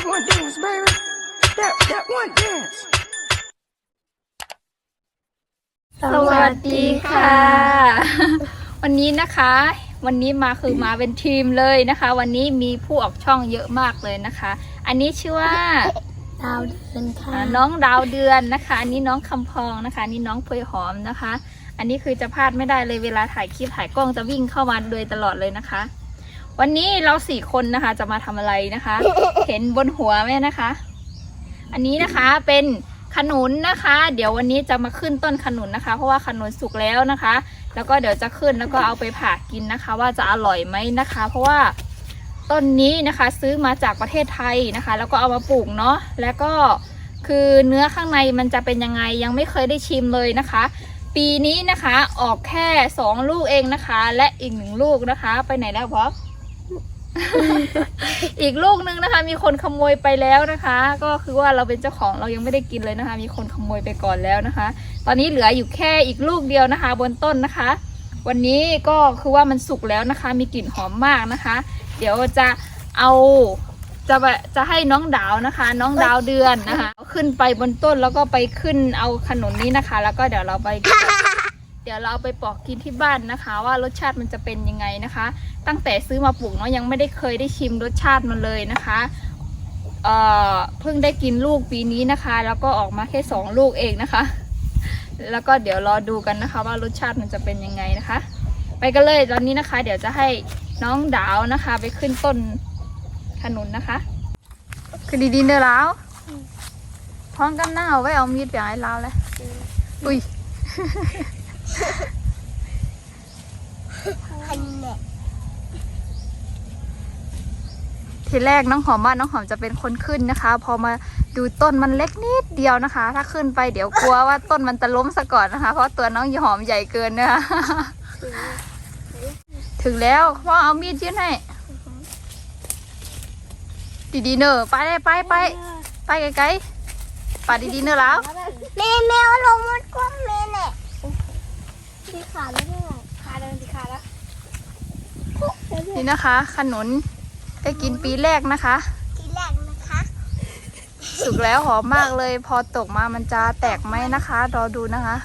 That one dance, baby. That that one dance. สวัสดีค่ะ วันนี้นะคะ วันนี้มาคือมาเป็นทีมเลยนะคะ วันนี้มีผู้ออกช่องเยอะมากเลยนะคะ อันนี้ชื่อว่าดาวเดือนค่ะอ่าน้องดาวเดือนนะคะ อันนี้น้องคำพองนะคะ อันนี้น้องเพยหอมนะคะ อันนี้คือจะพลาดไม่ได้เลยเวลาถ่ายคลิปถ่ายกล้องจะวิ่งเข้ามาโดยตลอดเลยนะคะ วันนี้เราสี่คนนะคะจะมาทำอะไรนะคะ เห็นบนหัวไหมนะคะ อันนี้นะคะเป็นขนุนนะคะ เดี๋ยววันนี้จะมาขึ้นต้นขนุนนะคะ เพราะว่าขนุนสุกแล้วนะคะ แล้วก็เดี๋ยวจะขึ้นแล้วก็เอาไปผ่ากินนะคะ ว่าจะอร่อยไหมนะคะ เพราะว่าต้นนี้นะคะซื้อมาจากประเทศไทยนะคะ แล้วก็เอามาปลูกเนาะแล้วก็คือเนื้อข้างในมันจะเป็นยังไงยังไม่เคยได้ชิมเลยนะคะ ปีนี้นะคะออกแค่สองลูกเองนะคะ และอีกหนึ่งลูกนะคะ ไปไหนแล้วพอ อีกลูกนึงนะคะ มีคนขโมยไปแล้วนะคะ ก็คือว่าเราเป็นเจ้าของเรายังไม่ได้กินเลยนะคะ มีคนขโมยไปก่อนแล้วนะคะ ตอนนี้เหลืออยู่แค่อีกลูกเดียวนะคะ บนต้นนะคะ วันนี้ก็คือว่ามันสุกแล้วนะคะ มีกลิ่นหอมมากนะคะ เดี๋ยวจะเอาจะจะให้น้องดาวนะคะ น้องดาวเดือนนะคะ ขึ้นไปบนต้นแล้วก็ไปขึ้นเอาขนุนนี้นะคะ แล้วก็เดี๋ยวเราไป เดี๋ยวเราเอาไปปอกกินที่บ้านนะคะ ว่ารสชาติมันจะเป็นยังไงนะคะ ตั้งแต่ซื้อมาปลูกเนาะยังไม่ได้เคยได้ชิมรสชาติมันเลยนะคะเอ่อเพิ่งได้กินลูกปีนี้นะคะ แล้วก็ออกมาแค่สองลูกเองนะคะ แล้วก็เดี๋ยวรอดูกันนะคะ ว่ารสชาติมันจะเป็นยังไงนะคะ ไปกันเลยตอนนี้นะคะ เดี๋ยวจะให้น้องดาวนะคะ ไปขึ้นต้นขนุนนะคะ คือดีๆเด้อแล้วพร้อมกำนั่งเอาไว้เอามีดไปให้เราเลยอุ้ย คันแหละทีแรกน้องหอมว่าน้องหอมจะเป็นคนขึ้นนะคะ พอมาดูต้นมันเล็กนิดเดียวนะคะ ถ้าขึ้นไปเดี๋ยวกลัวว่าต้นมันจะล้มซะก่อนนะคะ เพราะตัวน้องหอมใหญ่เกินนะคะถึงแล้วพ่อเอามีดยื่นให้ดีๆเนอะไปเลยไปไปไปไกลๆไปดีๆเนอะแล้วแม่แมวลงมันกว้างแม่แหละ ดีขาแล้วด้วยขาเดินดีขาแล้วนี่นะคะ ขนุนได้กินปีแรกนะคะทีแรกนะคะ สุกแล้วหอมมากเลย พอตกมามันจะแตกไหมนะคะรอดูนะคะ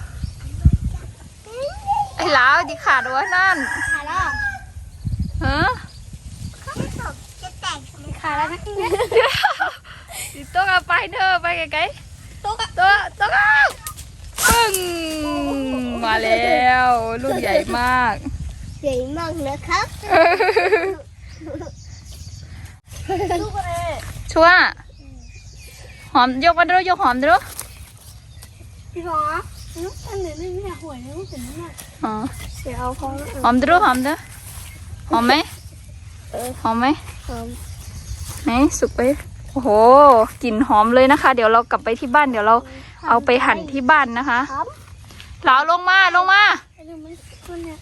ไอ้หลาวดิขาดวะนั่นขาแล้วฮะเขาไม่ตกจะแตกขาแล้วนะดิตัวกับไปเธอะไปไกลตุ๊กๆตัวตัวกับปึ้งมา แล้ว ลูกใหญ่มาก ใหญ่มากนะครับลูกอะไรชัวร์หอมยกมาดูยกหอมดูพี่หรอลูกอันไหนไม่มีหัวเลยลูกเห็นไหมอ๋อเดี๋ยวเอาพอหอมดูหอมดูหอมไหมหอมไหมหอมไหนสุกไปโอ้โหกลิ่นหอมเลยนะคะ เดี๋ยวเรากลับไปที่บ้านเดี๋ยวเราเอาไปหั่นที่บ้านนะคะครับ เหลาลงมาลงมาไอ้ดูมันคนเนี่ย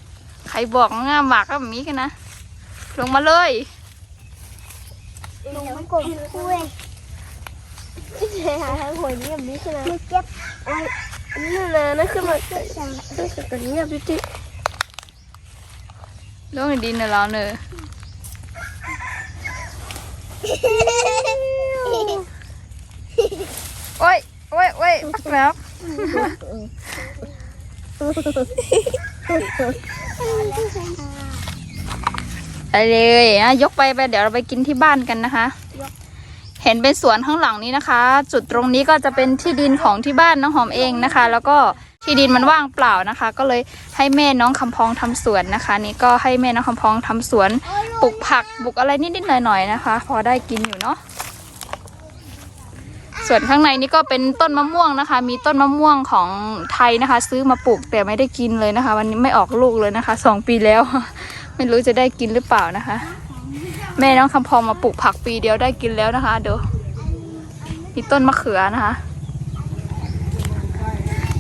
ใครบอกงามหมากก็แบบนี้กันนะ ลงมาเลยลงมันกดคุยเฮ้ยหาทางหัวนี้แบบนี้ใช่ไหมไม่เจ็บไอ้นี่นะนั่นคือมันก็จะก็จะเป็นเงียบจริงลงในดินเนอะเราเนอะโอ้ยโอ้ยโอ้ยปักแล้ว ไปเลยนะยกไปไปเดี๋ยวเราไปกินที่บ้านกันนะคะ เห็นเป็นสวนข้างหลังนี้นะคะ จุดตรงนี้ก็จะเป็นที่ดินของที่บ้านน้องหอมเองนะคะ แล้วก็ที่ดินมันว่างเปล่านะคะ ก็เลยให้แม่น้องคำพองทำสวนนะคะ นี่ก็ให้แม่น้องคำพองทำสวนปลูกผักปลูกอะไรนิดๆหน่อยๆนะคะ พอได้กินอยู่เนาะ ส่วนข้างในนี่ก็เป็นต้นมะม่วงนะคะ มีต้นมะม่วงของไทยนะคะ ซื้อมาปลูกแต่ไม่ได้กินเลยนะคะ วันนี้ไม่ออกลูกเลยนะคะสองปีแล้ว ไม่รู้จะได้กินหรือเปล่านะคะ แม่น้องคำพองมาปลูกผักปีเดียวได้กินแล้วนะคะเดี๋ยวมีต้นมะเขือนะคะ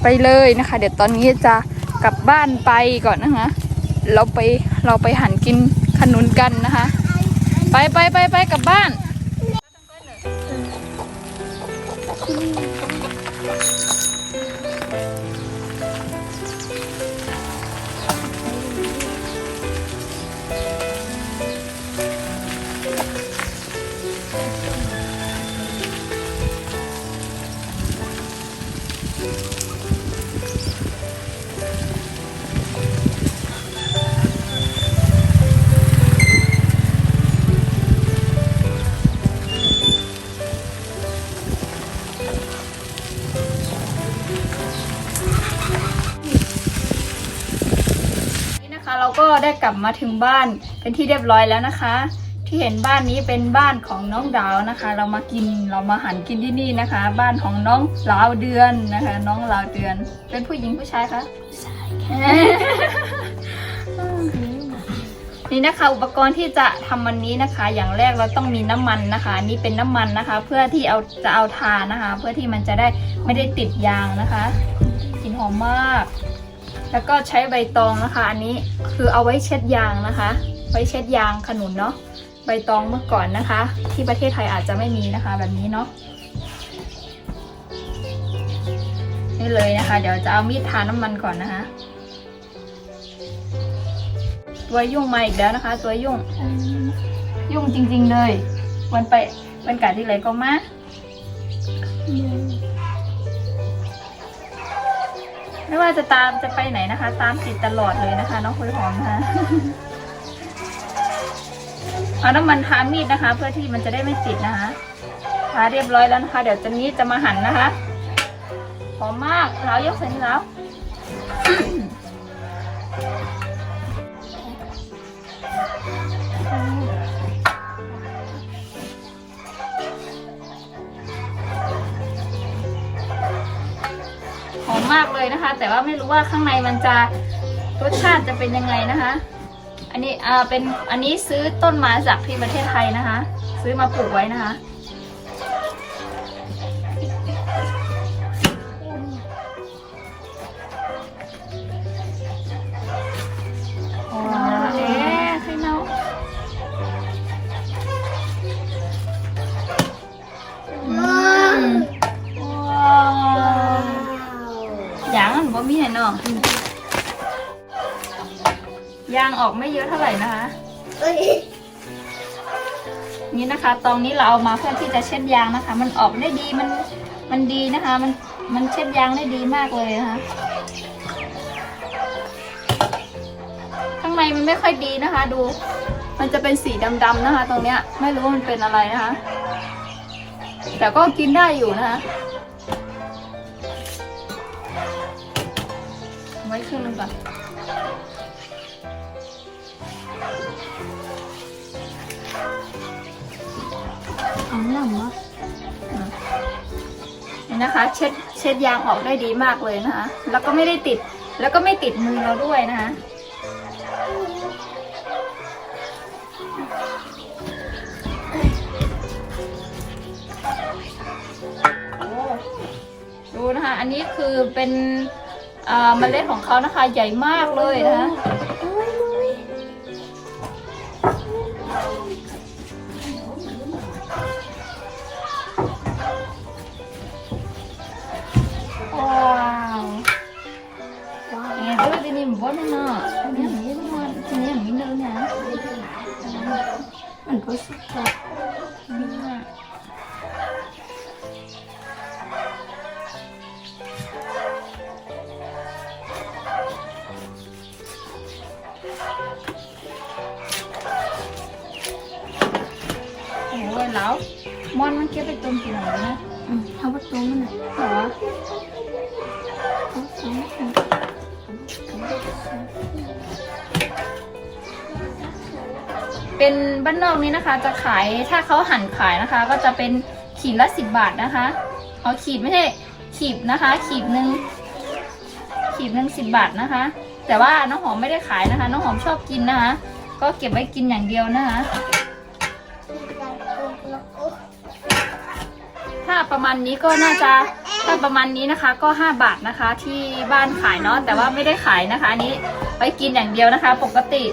ไปเลยนะคะ เดี๋ยวตอนนี้จะกลับบ้านไปก่อนนะคะ เราไปเราไปหันกินขนุนกันนะคะ ไปไปไปไปกลับบ้าน ได้กลับมาถึงบ้านเป็นที่เรียบร้อยแล้วนะคะ ที่เห็นบ้านนี้เป็นบ้านของน้องดาวนะคะ เรามากินเรามาหันกินที่นี่นะคะ บ้านของน้องลาวเดือนนะคะ น้องลาวเดือน เป็นผู้หญิงผู้ชายคะใช่นี่นะคะอุปกรณ์ที่จะทำวันนี้นะคะ อย่างแรกเราต้องมีน้ำมันนะคะอันนี่เป็นน้ำมันนะคะ เพื่อที่เอาจะเอาทานะคะ เพื่อที่มันจะได้ไม่ได้ติดยางนะคะกลิ่นหอมมาก แล้วก็ใช้ใบตองนะคะ อันนี้คือเอาไว้เช็ดยางนะคะ ไว้เช็ดยางขนุนเนาะใบตองเมื่อก่อนนะคะ ที่ประเทศไทยอาจจะไม่มีนะคะ แบบนี้เนาะนี่เลยนะคะ เดี๋ยวจะเอามีดทาน้ำมันก่อนนะคะ ตัวยุ่งมาอีกแล้วนะคะ ตัวยุ่ง ยุ่งจริง ๆเลย วันไปวันกัดที่ไหนก็มา ไม่ว่าจะตามจะไปไหนนะคะ ตามติดตลอดเลยนะคะ น้องคุยหอมนะคะเอาน้ำมันทามีดนะคะ เพื่อที่มันจะได้ไม่ติดนะคะทาเรียบร้อยแล้วนะคะ เดี๋ยวจะนี้จะมาหั่นนะคะหอมมากเรายกใส่นี่แล้ว มากเลยนะคะ แต่ว่าไม่รู้ว่าข้างในมันจะรสชาติจะเป็นยังไงนะคะ อันนี้อ่าเป็นอันนี้ซื้อต้นไม้จากที่ประเทศไทยนะคะ ซื้อมาปลูกไว้นะคะ ตรงนี้เราเอามาเพื่อที่จะเช็ดยางนะคะ มันออกได้ดีมันมันดีนะคะ มันมันเช็ดยางได้ดีมากเลยนะคะข้างในมันไม่ค่อยดีนะคะ ดู มันจะเป็นสีดำๆนะคะ ตรงเนี้ย ไม่รู้ว่ามันเป็นอะไรนะคะ แต่ก็กินได้อยู่นะคะไว้ครึ่งหนึงก่อน หอมหน่ำวะนี่นะคะ เช็ดเช็ดยางออกได้ดีมากเลยนะคะ แล้วก็ไม่ได้ติด แล้วก็ไม่ติดมือเราด้วยนะคะดูนะคะ อันนี้คือเป็นเมล็ดของเขานะคะ ใหญ่มากเลยนะคะ ด้วยที่นี่มันบ่ได้เนาะเนี่ยอย่างนี้ทุกคนทีนี้อย่างนี้เลยนะมั เป็นบ้านนอกนี้นะคะ จะขายถ้าเขาหั่นขายนะคะ ก็จะเป็นขีดละสิบบาทนะคะ เอาขีดไม่ใช่ขีดนะคะ ขีดหนึ่งขีดหนึ่งสิบบาทนะคะ แต่ว่าน้องหอมไม่ได้ขายนะคะ น้องหอมชอบกินนะคะ ก็เก็บไว้กินอย่างเดียวนะคะ ถ้าประมาณนี้ก็น่าจะ ถ้าประมาณนี้นะคะก็ 5 บาทนะคะที่บ้านขายเนาะแต่ว่าไม่ได้ขายนะคะอันนี้ไปกินอย่างเดียวนะคะ ปกติ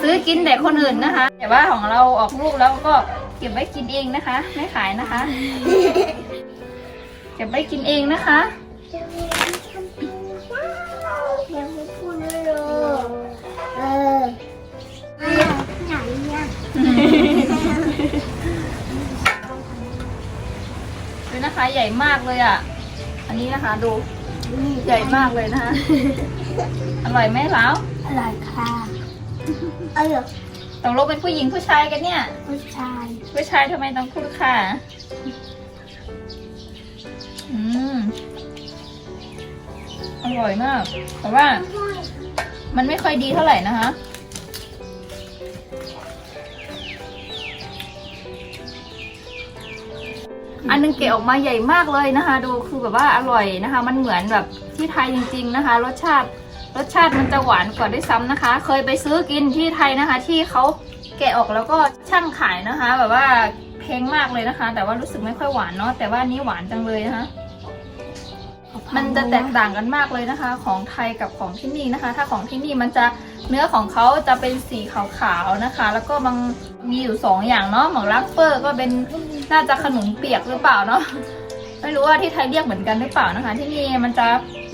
ซื้อกินแต่คนอื่นนะคะ แต่ว่าของเราออกลูกแล้วก็เก็บไว้กินเองนะคะ ไม่ขายนะคะเก็บไว้กินเองนะคะเออไหนเนี่ยดูนะคะใหญ่มากเลยอะ อันนี้นะคะดูใหญ่มากเลยนะคะ อร่อยไหมแล้วอะไรค่ะเออตกลงเป็นผู้หญิงผู้ชายกันเนี่ย ผู้ชายผู้ชายทำไมต้องพูดค่ะ อืม อร่อยมาก แต่ว่ามันไม่ค่อยดีเท่าไหร่นะคะ อันนึงเกะออกมาใหญ่มากเลยนะคะ ดูคือแบบว่าอร่อยนะคะ มันเหมือนแบบที่ไทยจริง ๆนะคะ รสชาติรสชาติมันจะหวานกว่าด้วยซ้ำนะคะ เคยไปซื้อกินที่ไทยนะคะ ที่เขาแกะออกแล้วก็ช่างขายนะคะ แบบว่าแพงมากเลยนะคะ แต่ว่ารู้สึกไม่ค่อยหวานเนาะแต่ว่านี้หวานจังเลยนะคะมันจะแตกต่างกันมากเลยนะคะ ของไทยกับของที่นี่นะคะ ถ้าของที่นี่มันจะเนื้อของเขาจะเป็นสีขาวๆนะคะ แล้วก็บางมีอยู่สองอย่างเนาะหมองลักเปอร์ก็เป็น น่าจะขนมเปียกหรือเปล่าเนาะไม่รู้ว่าที่ไทยเรียกเหมือนกันหรือเปล่านะคะ ที่นี่มันจะ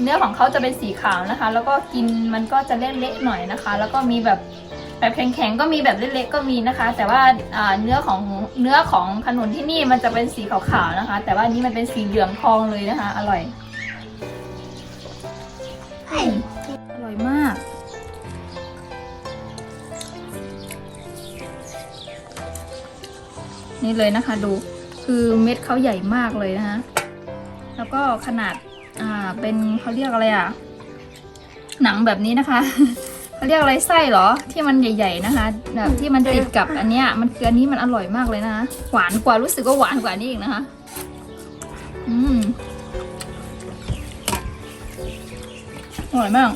เนื้อของเขาจะเป็นสีขาวนะคะ แล้วก็กินมันก็จะเละๆหน่อยนะคะ แล้วก็มีแบบแบบแข็งๆก็มีแบบเล็กๆก็มีนะคะ แต่ว่าอ่าเนื้อของเนื้อของขนุนที่นี่มันจะเป็นสีขาวๆนะคะ แต่ว่าอันนี้มันเป็นสีเหลืองทองเลยนะคะ อร่อยอร่อยมาก นี่เลยนะคะดูคือเม็ดเขาใหญ่มากเลยนะคะแล้วก็ขนาดอ่าเป็นเขาเรียกอะไรอะ หนังแบบนี้นะคะเขาเรียกอะไรไส้เหรอที่มันใหญ่ ๆนะคะ แบบที่มันติดกับอันเนี้ยมันคืออันนี้มันอร่อยมากเลยนะคะหวานกว่ารู้สึกว่าหวานกว่านี้อีกนะคะ อืมอร่อยมาก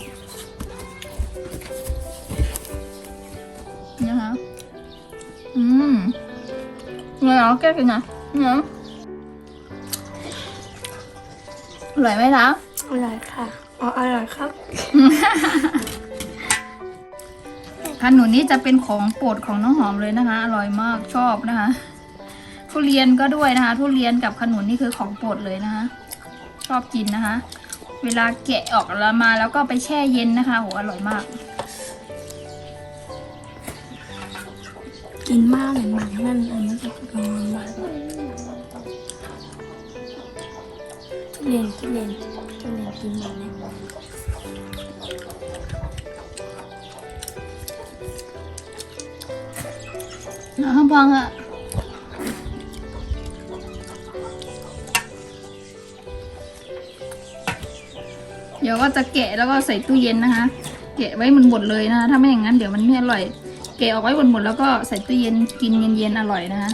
เนื้อแก้กินนะเนื้ออร่อยไหมคะอร่อยค่ะ อ๋อ อร่อยครับ ขนุนนี่จะเป็นของโปรดของน้องหอมเลยนะคะ อร่อยมากชอบนะคะ ทุเรียนก็ด้วยนะคะ ทุเรียนกับขนุนนี่คือของโปรดเลยนะคะ ชอบกินนะคะ เวลาแกะออกแล้วมาแล้วก็ไปแช่เย็นนะคะโหอร่อยมาก กินมากเลยหมันนั่นอันนี้จะกินมากทุเรียนทุเรียนทุเรียนกินมาเนี่ยน้ำพังอะเดี๋ยวก็จะแกะแล้วก็ใส่ตู้เย็นนะคะ แกะไว้หมดเลยนะคะถ้าไม่อย่างนั้นเดี๋ยวมันไม่อร่อย เกะออกไว้หมดๆแล้วก็ใส่ตู้เย็นกินเย็นๆอร่อยนะคะ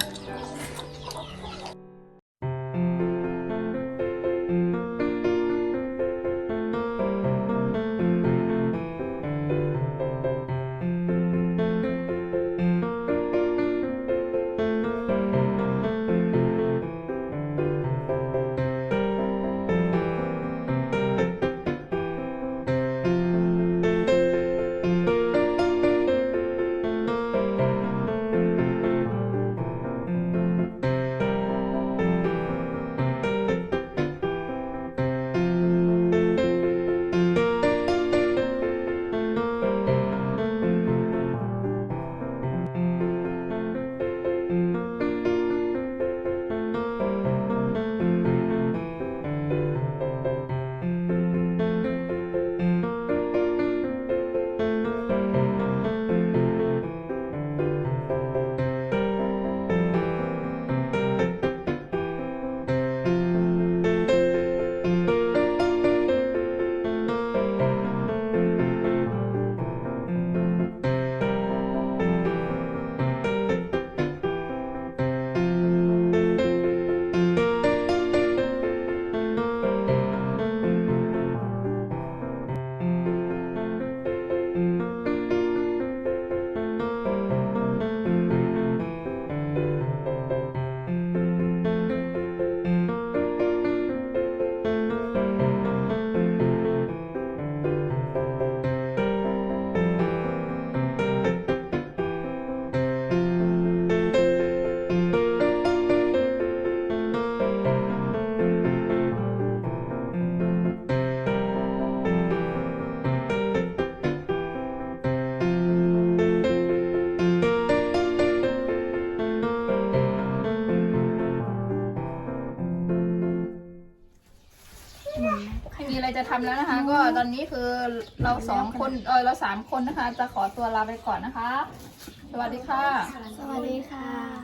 อนนี้คือเราสองคนเออเราสามคนนะคะ จะขอตัวลาไปก่อนนะคะ สวัสดีค่ะ สวัสดีค่ะ